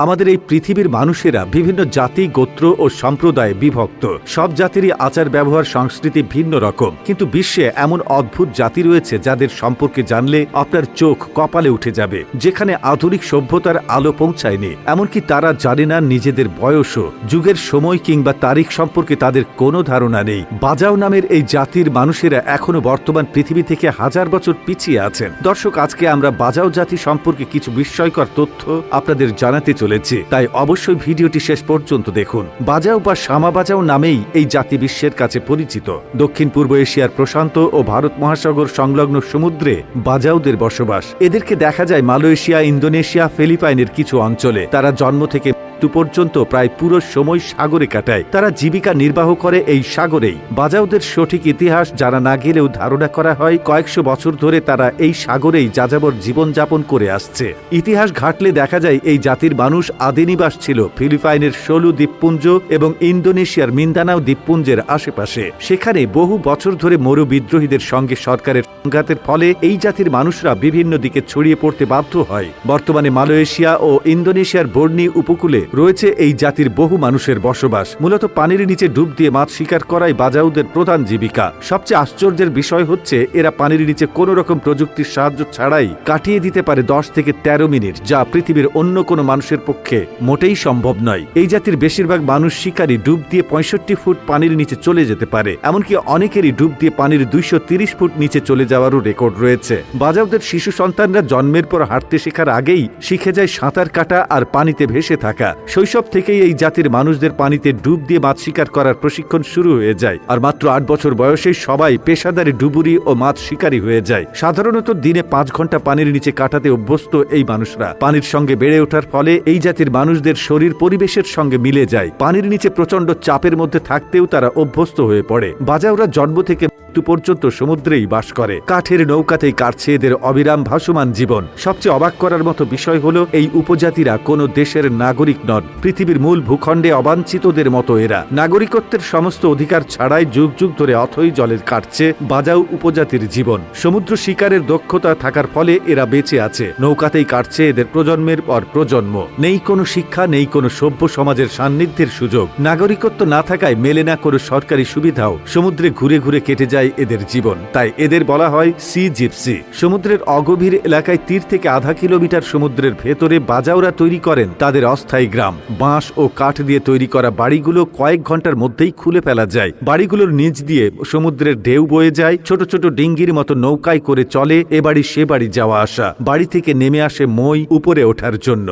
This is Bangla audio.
আমাদের এই পৃথিবীর মানুষেরা বিভিন্ন জাতি, গোত্র ও সম্প্রদায়ে বিভক্ত। সব জাতিরই আচার, ব্যবহার, সংস্কৃতি ভিন্ন রকম। কিন্তু বিশ্বে এমন অদ্ভুত জাতি রয়েছে যাদের সম্পর্কে জানলে আপনার চোখ কপালে উঠে যাবে। যেখানে আধুনিক সভ্যতার আলো পৌঁছায়নি। এমনকি তারা জানে না নিজেদের বয়সও। যুগের সময় কিংবা তারিখ সম্পর্কে তাদের কোনো ধারণা নেই। বাজাও নামের এই জাতির মানুষেরা এখনও বর্তমান পৃথিবী থেকে হাজার বছর পিছিয়ে আছেন। দর্শক, আজকে আমরা বাজাও জাতি সম্পর্কে কিছু বিস্ময়কর তথ্য আপনাদের জানাতে চলেছি। তাই অবশ্যই ভিডিওটি শেষ পর্যন্ত দেখুন। বাজাও বা শামা বাজাও নামেই এই জাতি বিশ্বের কাছে পরিচিত। দক্ষিণ পূর্ব এশিয়ার প্রশান্ত ও ভারত মহাসাগর সংলগ্ন সমুদ্রে বাজাওদের বসবাস। এদেরকে দেখা যায় মালয়েশিয়া, ইন্দোনেশিয়া, ফিলিপাইনের কিছু অঞ্চলে। তারা জন্ম থেকে মৃত্যু পর্যন্ত প্রায় পুরো সময় সাগরে কাটায়। তারা জীবিকা নির্বাহ করে এই সাগরেই। বাজাওদের সঠিক ইতিহাস জানা না গেলেও ধারণা করা হয়, কয়েকশো বছর ধরে তারা এই সাগরেই যাযাবর জীবনযাপন করে আসছে। ইতিহাস ঘাটলে দেখা যায়, এই জাতির মানুষ আদিনিবাস ছিল, ফিলিপাইনের সোলু দ্বীপপুঞ্জ এবং ইন্দোনেশিয়ার মিন্দানাও দ্বীপপুঞ্জের আশেপাশে। সেখানে বহু বছর ধরে মরু বিদ্রোহীদের সঙ্গে সরকারের সংঘাতের ফলে এই জাতির মানুষরা বিভিন্ন দিকে ছড়িয়ে পড়তে বাধ্য হয়। বর্তমানে মালয়েশিয়া ও ইন্দোনেশিয়ার বর্নি উপকূলে রয়েছে এই জাতির বহু মানুষের বসবাস। মূলত পানির নিচে ডুব দিয়ে মাছ শিকার করাই বাজাউদের প্রধান জীবিকা। সবচেয়ে আশ্চর্যের বিষয় হচ্ছে, এরা পানির নিচে কোনো রকম প্রযুক্তির সাহায্য ছাড়াই কাটিয়ে দিতে পারে দশ থেকে ১৩ মিনিট, যা পৃথিবীর অন্য কোনো মানুষের পক্ষে মোটেই সম্ভব নয়। এই জাতির বেশিরভাগ মানুষ শিকারী ডুব দিয়ে পঁয়ষট্টি ফুট পানির নিচে চলে যেতে পারে, এমনকি অনেকেরই ডুব দিয়ে পানির দুইশো তিরিশ ফুট নিচে চলে যাওয়ারও রেকর্ড রয়েছে। বাজাউদের শিশু সন্তানরা জন্মের পর হাঁটতে শেখার আগেই শিখে যায় সাঁতার কাটা আর পানিতে ভেসে থাকা। শৈশব থেকেই এই জাতির মানুষদের পানিতে ডুব দিয়ে মাছ শিকার করার প্রশিক্ষণ শুরু হয়ে যায়। আর মাত্র আট বছর বয়সে সবাই পেশাদারি ডুবুরি ও মাছ শিকারী হয়ে যায়। সাধারণত দিনে পাঁচ ঘণ্টা পানির নিচে কাটাতে অভ্যস্ত এই মানুষরা। পানির সঙ্গে বেড়ে ওঠার ফলে এই জাতির মানুষদের শরীর পরিবেশের সঙ্গে মিলে যায়। পানির নিচে প্রচণ্ড চাপের মধ্যে থাকতেও তারা অভ্যস্ত হয়ে পড়ে। বাজাওরা জন্ম থেকে মৃত্যু পর্যন্ত সমুদ্রেই বাস করে। কাঠের নৌকাতেই কাটছে এদের অবিরাম ভাসমান জীবন। সবচেয়ে অবাক করার মতো বিষয় হলো এই উপজাতিরা কোনো দেশের নাগরিক নন। পৃথিবীর মূল ভূখণ্ডে অবাঞ্ছিতদের মতো এরা। নাগরিকত্বের সমস্ত অধিকার ছাড়াই যুগ যুগ ধরে অথই জলের কাটছে, বাজাও উপজাতির জীবন। সমুদ্র শিকারের দক্ষতা থাকার ফলে এরা বেঁচে আছে। নৌকাতেই কাটছে এদের প্রজন্মের পর প্রজন্ম। নেই কোনো শিক্ষা, নেই কোনো সভ্য সমাজের সান্নিধ্যের সুযোগ। নাগরিকত্ব না থাকায় মেলে না কোনো সরকারি সুবিধাও। সমুদ্রে ঘুরে ঘুরে কেটে যায় এদের জীবন। তাই এদের বলা হয় সি জিপসি। সমুদ্রের অগভীর এলাকায় তীর থেকে আধা কিলোমিটার সমুদ্রের ভেতরে বাজাওরা তৈরি করেন তাদের অস্থায়ী গ্রাম। বাঁশ ও কাঠ দিয়ে তৈরি করা বাড়িগুলো কয়েক ঘণ্টার মধ্যেই খুলে ফেলা যায়। বাড়িগুলোর নিচ দিয়ে সমুদ্রের ঢেউ বয়ে যায়, ছোট ছোট ডিঙ্গির মতো নৌকায় করে চলে এ বাড়ি সে বাড়ি যাওয়া আসা। বাড়ি থেকে নেমে আসে মই উপরে ওঠার জন্য।